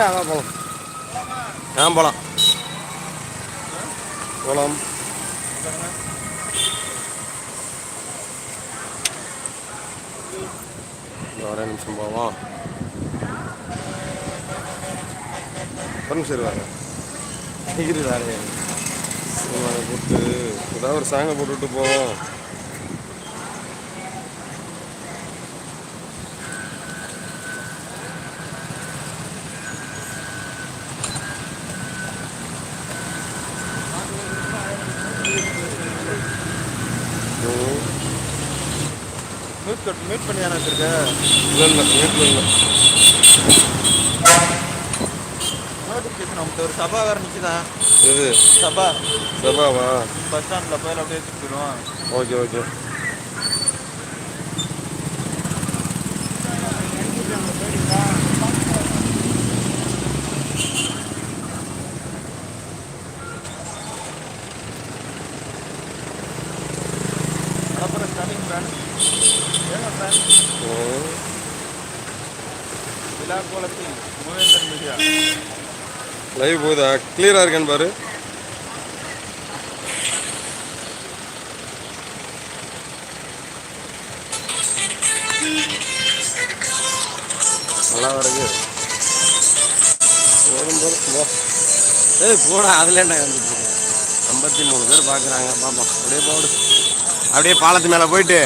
வரேன் அதான் போகலாம் ஆ போகலாம் போகலாம் ஒரே நிமிஷம் போவோம். ஒரு நிமிஷம் இருவாங்க டிகிரி வேறு சினிமாவை போட்டு ஏதாவது ஒரு சாங்கை போட்டுவிட்டு போவோம். கட் மியூட் பண்ணி தானே வச்சிருக்க? இல்லை இல்லை வீட்டில் இல்லை நோட்டிஃபிகேஷன் நமக்கு ஒரு சபா வேறு நிற்குதான் இது சபா. சபாவா? பஸ் ஸ்டாண்டில் போய் அப்படியே போயிடுவோம் ஓகே ஓகே அப்புறம் ஸ்டார்டிங் பிராண்ட் ஏங்க பிராண்ட் ம். விழா கோலத்தில் மூவேந்தர் மீடியா லைவ் கிளியராக இருக்கான்னு பாரு. நல்லா வருது போதும் போதும் போ. ஏய் போடா அதில் என்ன வந்துட்டு ஐம்பத்தி மூணு பேர் பார்க்குறாங்க பாப்பா அப்படியே போடு. அப்படியே பாலத்து மேலே போயிட்டு.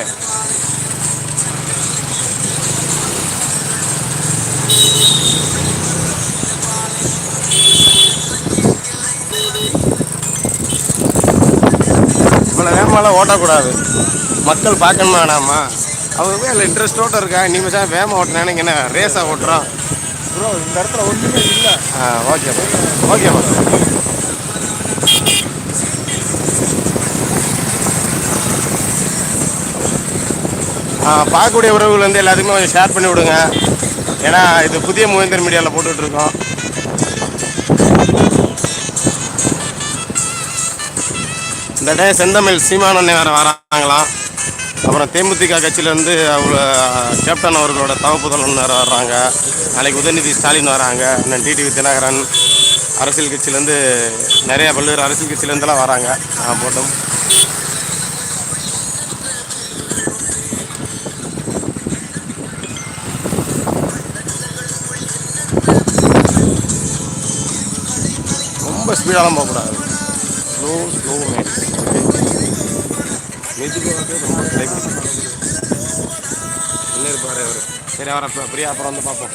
வேகமாலாம் ஓட்டக்கூடாது. மக்கள் பார்க்கணுமா வேணாமா? அவங்க போய் அதில் இன்ட்ரெஸ்டோட இருக்கா நீ மச்சான் வேகமாக ஓட்டினானு என்ன ரேஸாக ஓட்டுறோம். ப்ரோ இந்த இடத்துல ஒன்றுமே இல்லை. ஆ ஓகேப்பா ஓகேப்பா ஆ பார்க்கக்கூடிய உறவுகள் வந்து எல்லாத்துக்குமே கொஞ்சம் ஷேர் பண்ணி விடுங்க. ஏன்னா இது புதிய மூவேந்தர் மீடியாவில் போட்டுட்ருக்கோம் இந்த டைம் செந்தமிழ் சீமானண்ணே வேறு வராங்களாம் அப்புறம் தேமுதிக கட்சியிலேருந்து அவங்க கேப்டன் அவர்களோட தவப்புதலன் வேறு வர்றாங்க. நாளைக்கு உதயநிதி ஸ்டாலின் வராங்க. அண்ணன் டிடிவி தினகரன் அரசியல் கட்சியிலேருந்து நிறைய பல்வேறு அரசியல் கட்சியிலேருந்துலாம் வராங்க. ஆ, போட்டும். ரொம்ப ஸ்பீடாலாம் போகக்கூடாது. ஸ்லோ ஸ்லோ மேக்ஸ் மெதுவாக ரொம்ப கடைபிடிக்கணும் இல்லை இருப்பார் அவர் சரி அவரை அப்புறம் பிரியா அப்புறம் வந்து பார்ப்போம்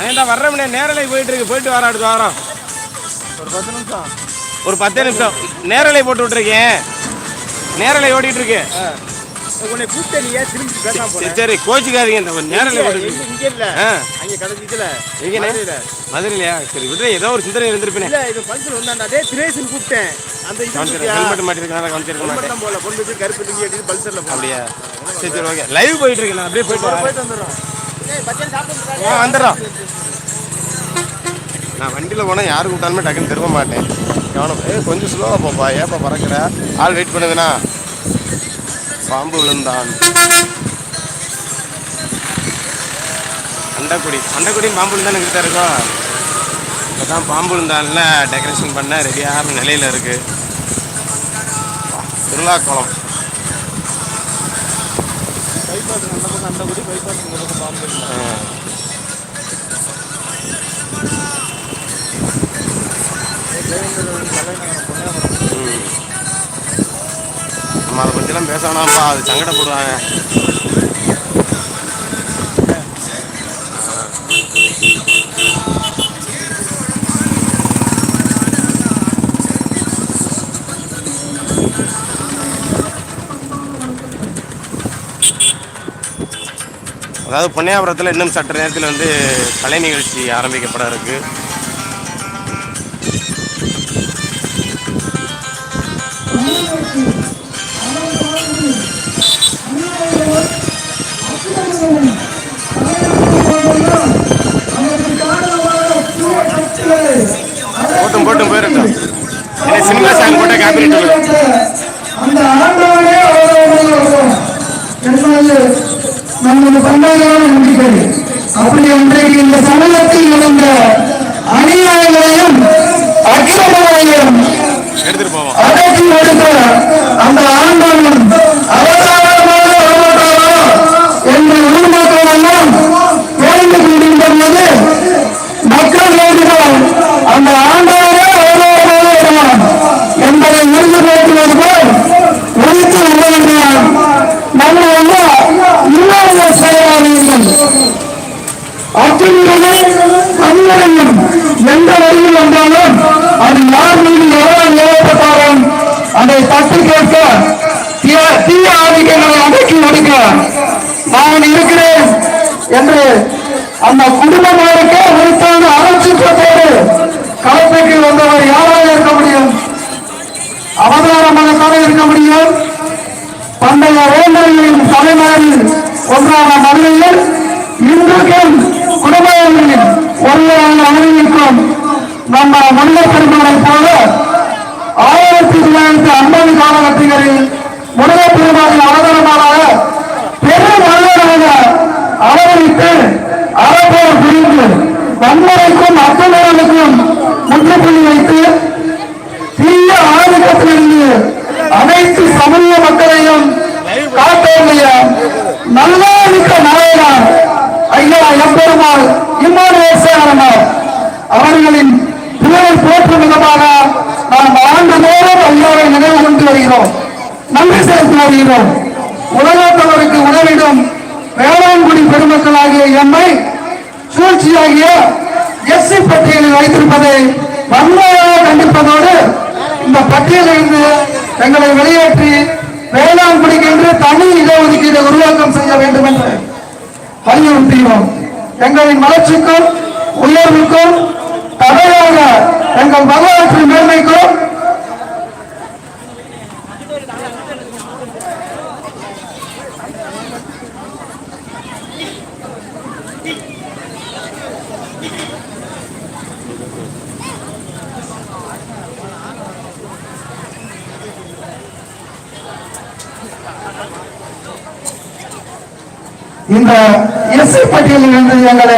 ஏய் வர்ற மணி நேரலை போயிட்டு இருக்கு போயிட்டு வர அடுத்த வாரம் ஒரு பத்து நிமிஷம் ஒரு பத்தே நிமிஷம் நேரலை போட்டு விட்டுருக்கேன் நேரலை ஓடிட்டு இருக்கு உன்னை கூப்பிட்டு நீ ஏன் திரும்பி பேசாம சரி, சரி கோச்சிக்காதீங்க இந்த நேரலை. இங்க இல்ல. ஆ. அங்க கடைசிக்கல எங்கண்ணே? மதுரையிலையா? சரி விடுற ஏதோ ஒரு சிந்தனை இருந்திருப்பேனே. இல்ல இது ஃபங்க்ஷன் வந்தாண்டா. டேய் திரேசன் கூப்பிட்டேன். அந்த இது ஹெல்மெட் மாட்டேன். மட்டும் போல பொண்ணு போய் கருப்பு டிங்கி எடுத்து பல்சர்ல அப்படியா? சரி சரி ஓகே. லைவ் போயிட்டு நான் அப்படியே போயிட்டு வரேன். போயிட்டு வந்துடுறோம். ஆ வந்துடுறோம் நான் வண்டியில் போனால் யாரு கூப்பிட்டாலுமே டக்குன்னு திரும்ப மாட்டேன். கவனம். கொஞ்சம் ஸ்லோவாக போப்பா. ஏப்பா பறக்கிற? ஆள் வெயிட் பண்ணுதுண்ணா. பாம்பு விழுந்தான். அண்டக்குடி. அண்டக்குடி பாம்பு விழுந்தான் கிட்ட இருக்கோம். இப்போ தான் பாம்பு விழுந்தான்ல டெக்கரேஷன் பண்ண ரெடியான நிலையில் இருக்குது திருவிழா குளம் பைபாஸ் அந்த பக்கம் அந்த குடி பைபாஸ் இந்த பக்கம் பாம்பு இல்லை ஆ. ம். நம்ம அதை பற்றிலாம் பேச வேணாம்ப்பா. அது சங்கடப்படுவாங்க அதாவது பொன்னியாபுரத்தில் இன்னும் சற்று நேரத்தில் வந்து கலை நிகழ்ச்சி ஆரம்பிக்கப்பட இருக்குது என்பது நமது பண்பாடான நம்பிக்கை. அப்படி அன்றைக்கு இந்த சமூகத்தில் சூழ்ச்சியாகிய எஸ்சி பட்டியலில் வைத்திருப்பதை வன்மையாக கண்டிப்பதோடு இந்த பட்டியலிருந்து எங்களை வெளியேற்றி வேளாண்குடிக்கு என்று தனி இடஒதுக்கீடு உருவாக்கம் செய்ய வேண்டும் என்று வலியுறுத்தினோம் எங்களின் வளர்ச்சிக்கும் உயர்வுக்கும் தடையாக எங்கள் வரலாற்று மேன்மைக்கும் இந்த எஸ்ஐ பட்டியலில் இருந்து எங்களை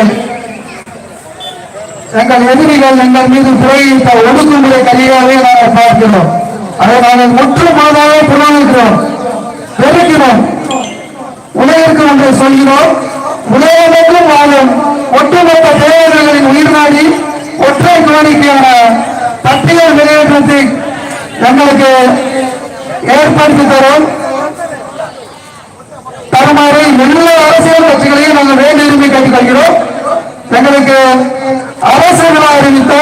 எங்கள் எதிரிகள் எங்கள் மீது பிரயோகித்த ஒடுக்குமுறை கையாகவே நாங்கள் பார்க்கிறோம். அதை நாங்கள் முற்றுமாதாக புறநிற்கிறோம் வெறுக்கிறோம். உலகிற்கு ஒன்றை சொல்கிறோம். உலகமெங்கும் வாழும் ஒட்டுமொத்த தேவர்களின் உயிர் நாடி ஒற்றை கோரிக்கையான பட்டியல் வெளியேற்றத்தை எங்களுக்கு ஏற்படுத்தி தரும். தருமாறு எல்லா அரசியல் கட்சிகளையும் நாங்கள் வேண்டி விரும்பி கேட்டுக்கொள்கிறோம். எங்களுக்கு அரசு விழா அறிவித்த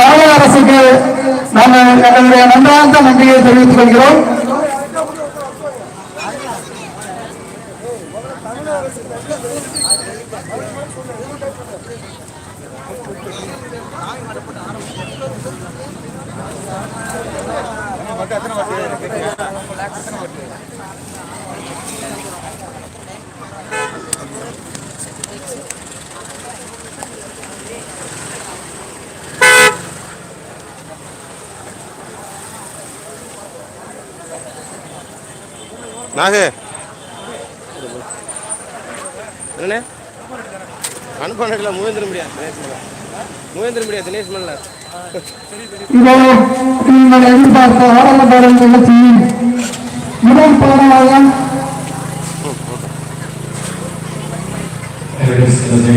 தமிழக அரசுக்கு நாங்கள் எங்களுடைய நன்றார்ந்த நன்றியை தெரிவித்துக் கொள்கிறோம். நாகு. என்ன அனுப்பானல மூவேந்திர மல்ல மூவேந்திர முடியாது தினேஷ் மல்ல? இதோ நீங்கள் எதிர்பார்த்த ஆடல பாடல் நிகழ்ச்சியின் முதல் பாடலாக இந்த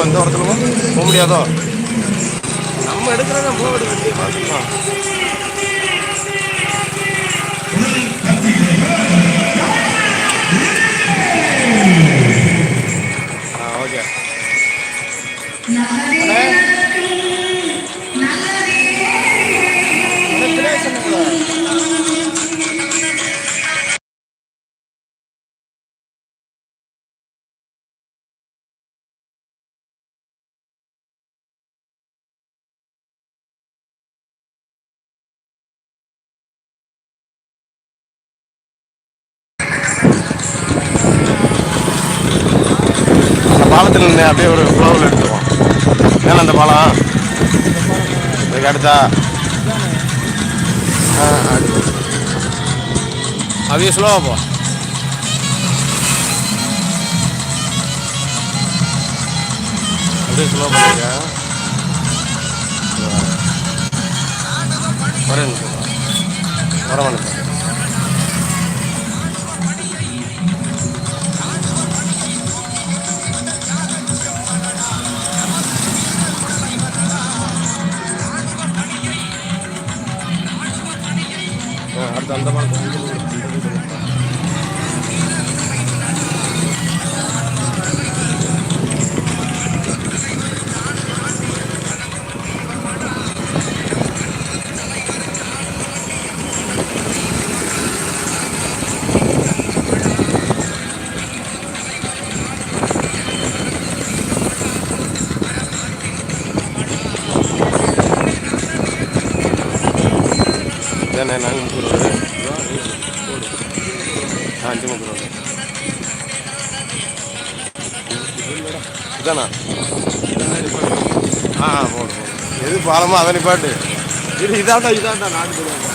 ஓரத்தில் எந்த இடத்துலவும் போக முடியாதோ? நம்ம எடுக்கிறத போக எடுக்க அப்படியே ஒரு ஃப்ளோவில் எடுத்துருவோம். ஏன்னா அந்த பழம் இதுக்கு அடுத்தா. அப்படியே ஸ்லோவாக போ. அப்படியே ஸ்லோ பண்ணிக்க வரேன் வரவன் அடுத்து பாலம் இதானே நாங்கள் முக்கூர் ரோடு ஆ அஞ்சு முக்கூர் ரோடு இதானா? ஆ ஆ, போடு போடு. எது பாலமோ அதை நிப்பாட்டு. இது இதாண்டா இதாண்டா நாடு போடுவாங்க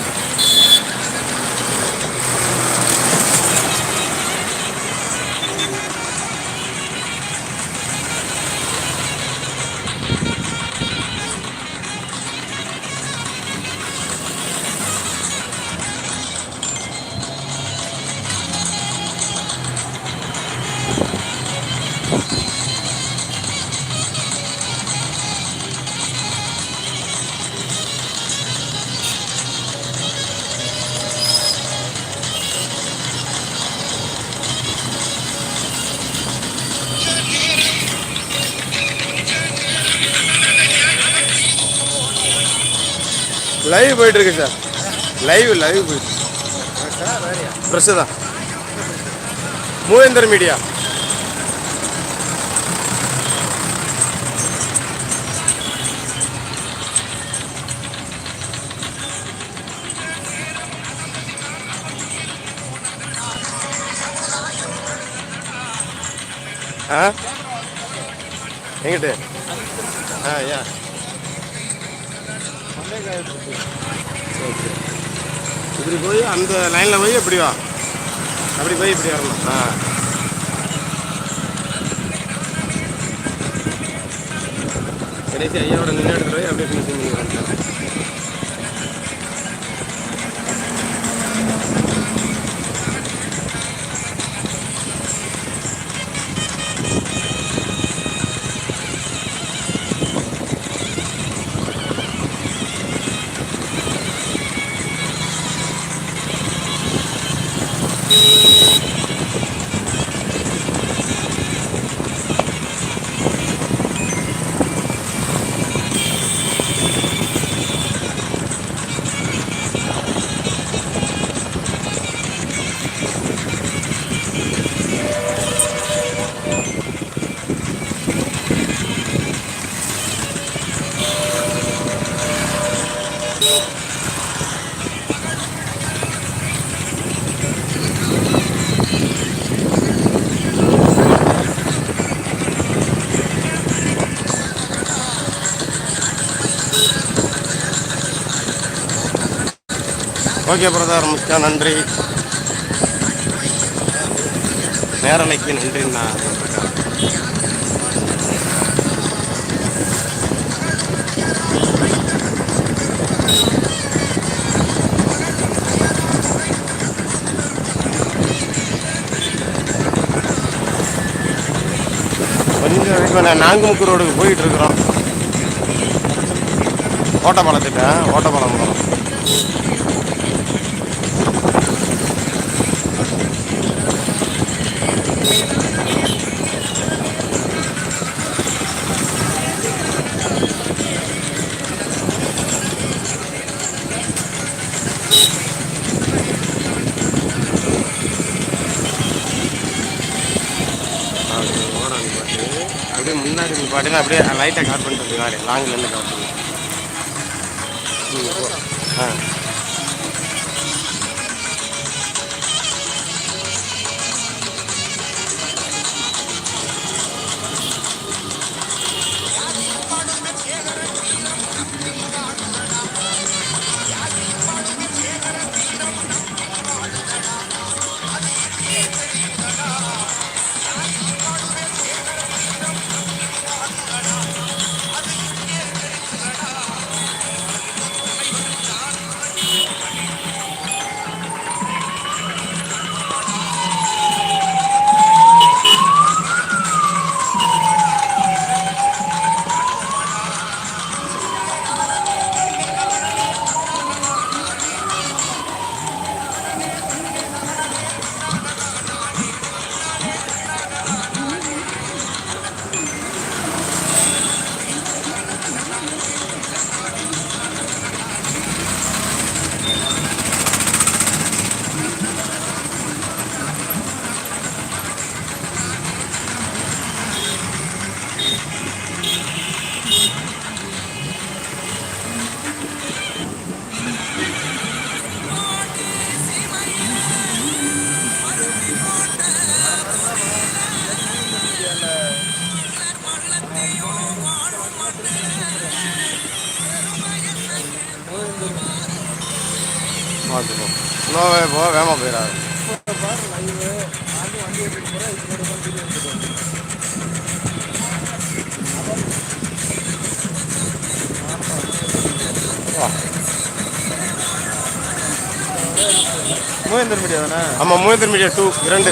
லைவ் போயிட்டு இருக்கு சார் லைவ் லைவ் போயிட்டு. ப்ரெஸ்ஸு தான். மூவேந்தர் மீடியா ஆ? எங்கிட்டு? ஆ ஏன் இப்படி போய் அந்த லைனில் போய் இப்படி வா. அப்படி போய் இப்படி வரணும். ஆ. கடைசி ஐயாவோட நின்று எடுத்துகிட்டு போய் அப்படியே ஃபினிஷிங் பண்ணி வரணும் ஓகே பிரதர் மிக்க நன்றி. நேரலைக்கு நன்றிண்ணா கொஞ்சம் இப்போ நான் நாங்குமுக்கு ரோடுக்கு போயிட்டு இருக்கிறோம் ஓட்டப்பாலத்திட்ட ஓட்டப்பாலம் போகிறோம் முன்னாடி அப்படியே லைட்டாக கவர் பண்ணிட்டு பின்னாடி லாங்கிலேருந்து கவர் பண்ணுங்க ஆ. மீடியா டூ இரண்டு.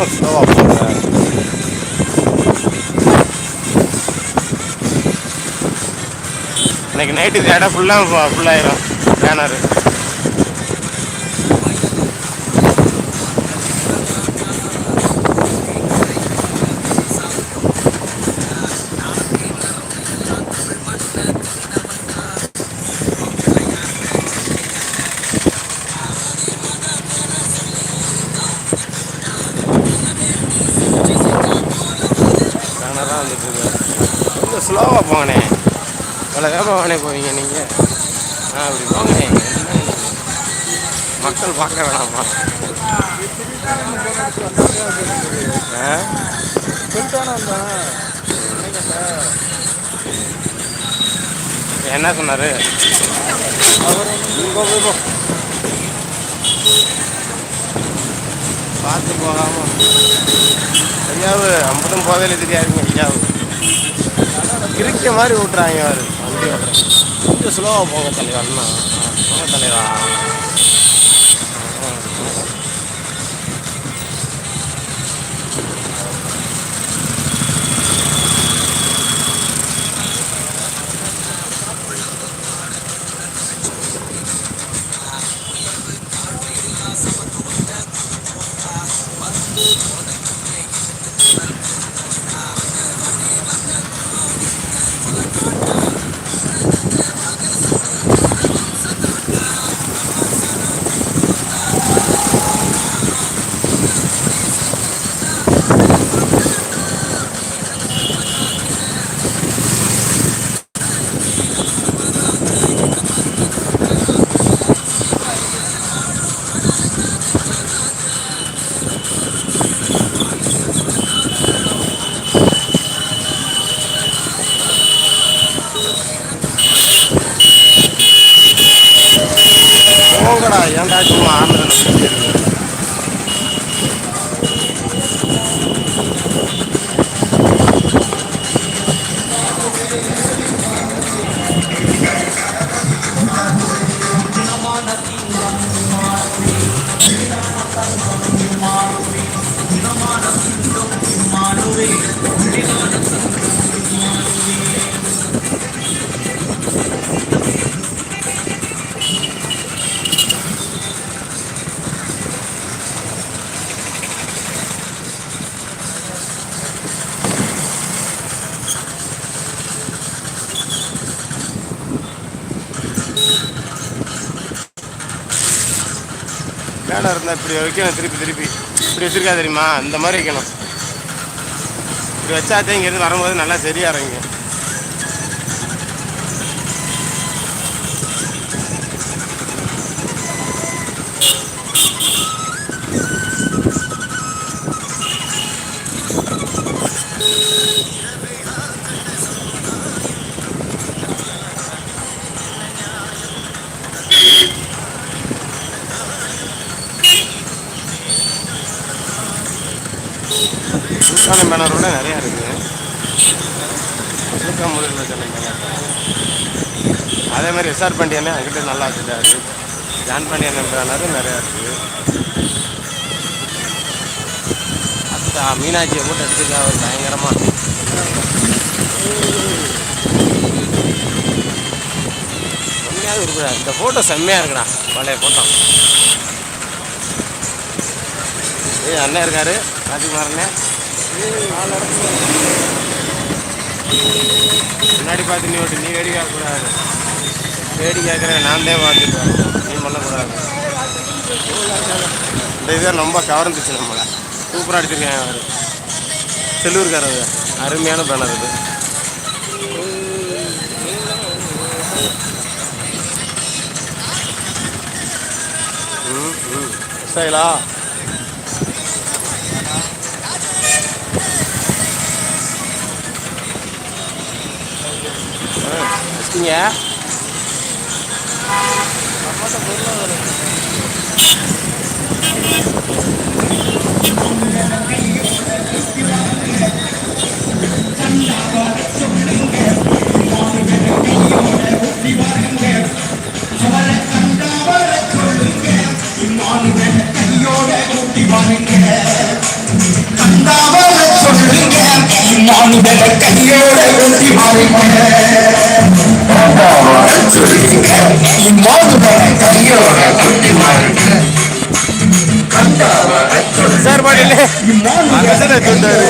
கொஞ்சம் ஸ்லோவாக போங்க இன்னைக்கு நைட்டு இந்த இடம் ஃபுல்லாக ஃபுல்லாயிரும் பேனரு பேனராக வந்துட்டு இருக்கு கொஞ்சம் ஸ்லோவாக போங்கண்ணே இவ்வளோ போவீங்க நீங்கள் ஆ அப்படி போங்கண்ணே மக்கள் பார்க்க வேணாமா? என்ன சொன்னார்? அவர் பார்த்து போகாம. ஐயாவு ஐம்பதும் போதையில தெரியாதுங்க ஐயாவு. கிரிக்க மாதிரி விட்டுறாங்க அவரு வண்டி ஓட்டுறாங்க கொஞ்சம் ஸ்லோவாக தலைவா அண்ணா போக தலைவா மேலே இருந்தால் இப்படி வைக்கணும் திருப்பி திருப்பி. இப்படி வச்சிருக்கா தெரியுமா? அந்த மாதிரி வைக்கணும். இப்படி வச்சாத்தே இங்கேருந்து வரும்போது நல்லா சரியாக இறங்க சுல்தான பேனரோட நிறையா இருக்குது சுல்தான் முறையில் சொன்னீங்க அதே மாதிரி எஸ்ஆர் பாண்டியனே அங்கிட்ட நல்லா வச்சுட்டாரு. ஜான் பாண்டியன் பேனரும் நிறையா இருக்குது அத்தா மீனாட்சியை போட்டு எடுத்துக்கா அவர் பயங்கரமாக செம்மையாக இருக்குடா. இந்த ஃபோட்டோ செம்மையாக இருக்குடா. பழைய ஃபோட்டோ ஏய் அண்ணன் இருக்காரு. ராஜ்குமார் அண்ணன் முன்னாடி பார்த்து நீ ஓட்டு நீ வேடி கேட்கக்கூடாது வேடி கேட்குறேன் நான் தான் பார்த்துக்கிறேன் நீ பண்ணக்கூடாது. இந்த இதை ரொம்ப கவர்ந்துச்சு நம்மளை. சூப்பராக அடிச்சிருக்கேன் அவர் செல்லூர்காரர். அருமையான பேனர் இது. ம் ம். ஸ்டைலா வச்சிட்டீங்க கண்டாவல சொல்லுங்க நான் இதை கையோட ஊட்டி மாறிங்க கண்டாவல சொல்லுங்க இம்மாதுவல கையோட ஊட்டி மாறிங்க கண்டாவல சார் பாட்டிலே அங்கே தானே சொன்னாரு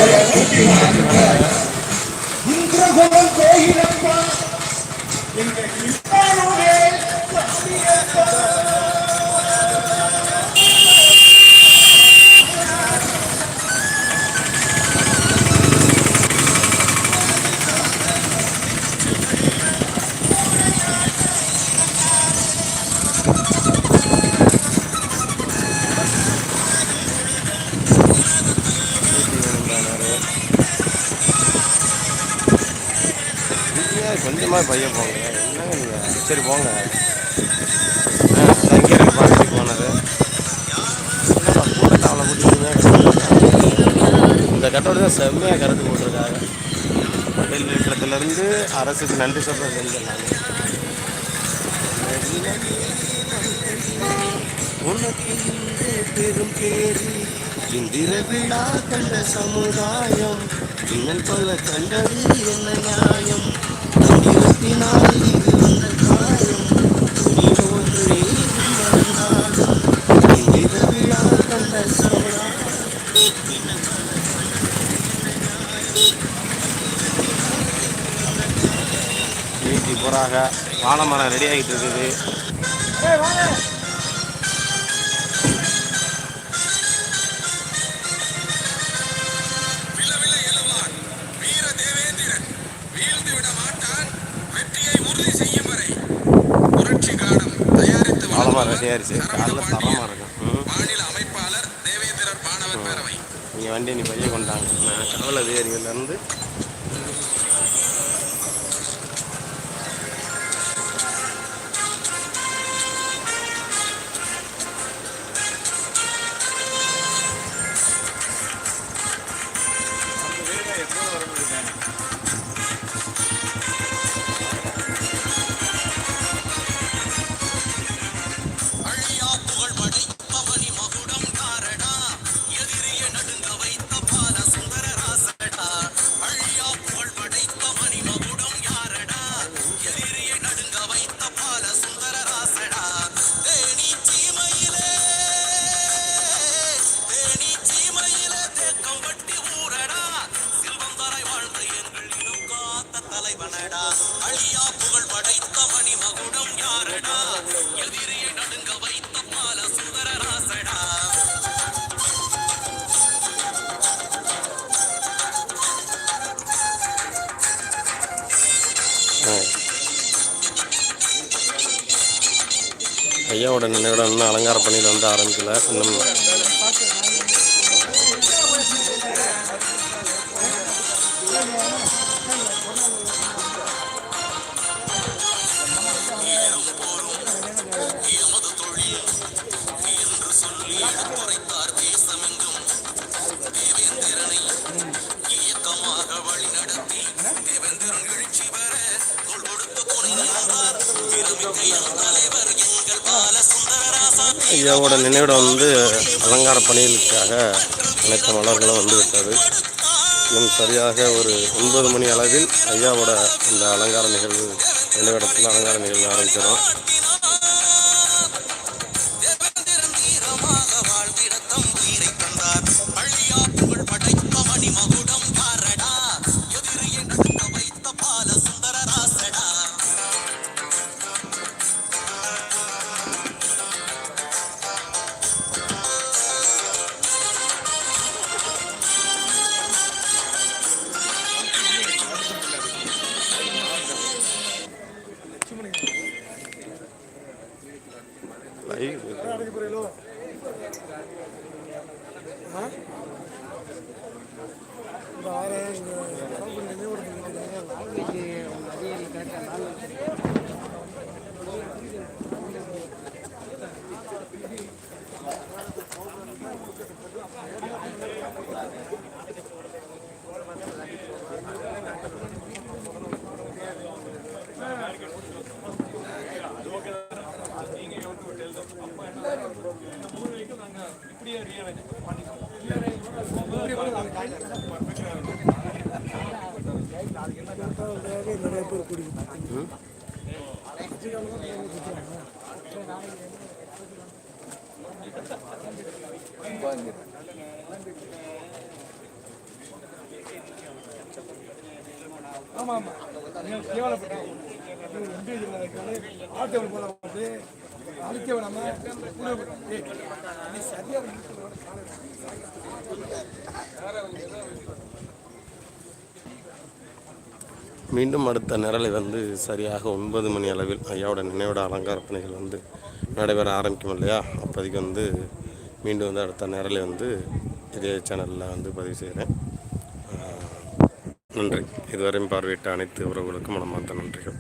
இந்திரகுலம் கோயிலப்பா எங்க கொஞ்சமாக பையன் போங்க. என்னங்க நீங்கள் சரி போங்க. ஆ பார்த்து போனது என்னப்பா, கூட்டத்தை அவ்வளோ கூட்டிட்டீங்க இந்த கட்டோடு தான் செம்மையாக கருத்து போட்டிருக்காங்க. பட்டேல் நிலத்திலேருந்து அரசுக்கு நன்றி சொல்கிறேன் செஞ்சேன் உனக்கு பெரும் பேரு இந்திர விழா கண்ட சமுதாயம் இன்னல் பல கண்டது என்ன நியாயம்? தந்திரத்தினால் இது ரெடி ஆகிட்டு இருக்குது. ரெடி ஆயிடுச்சு காலைல தரமாக இருக்கும். மாநில அமைப்பாளர் தேவேந்திரர் மாணவர் பேரவை. இங்கே வண்டி நீ பைய கொண்டாங்க. நான் கடவுள நினைவிடம் இன்னும் பணியில் வந்து ஆரம்பிக்கல. இன்னும் ஐயாவோட நினைவிடம் வந்து அலங்கார பணிகளுக்காக அனைத்து மலர்களும் வந்துவிட்டது. இன்னும் சரியாக ஒரு ஒன்பது மணி அளவில் ஐயாவோட இந்த அலங்கார நிகழ்வு நினைவிடத்தில் அலங்கார நிகழ்வு ஆரம்பிக்கிறோம். நிறைய பேர் குடிக்கணும் ஆமாம் ஆமாம் ஆட்டோ போல வந்து அழிக்க வேணாம ஏய், நீ சரியா மீண்டும் அடுத்த நிரலை வந்து சரியாக ஒன்பது மணி அளவில் ஐயாவோட நினைவிட அலங்கார பணிகள் வந்து நடைபெற ஆரம்பிக்கும் இல்லையா? அப்போதைக்கு வந்து மீண்டும் வந்து அடுத்த நிரலை வந்து இதே சேனலில் வந்து பதிவு செய்கிறேன். நன்றி. இதுவரையும் பார்வையிட்ட அனைத்து உறவுகளுக்கும் மனமார்ந்த நன்றிகள்.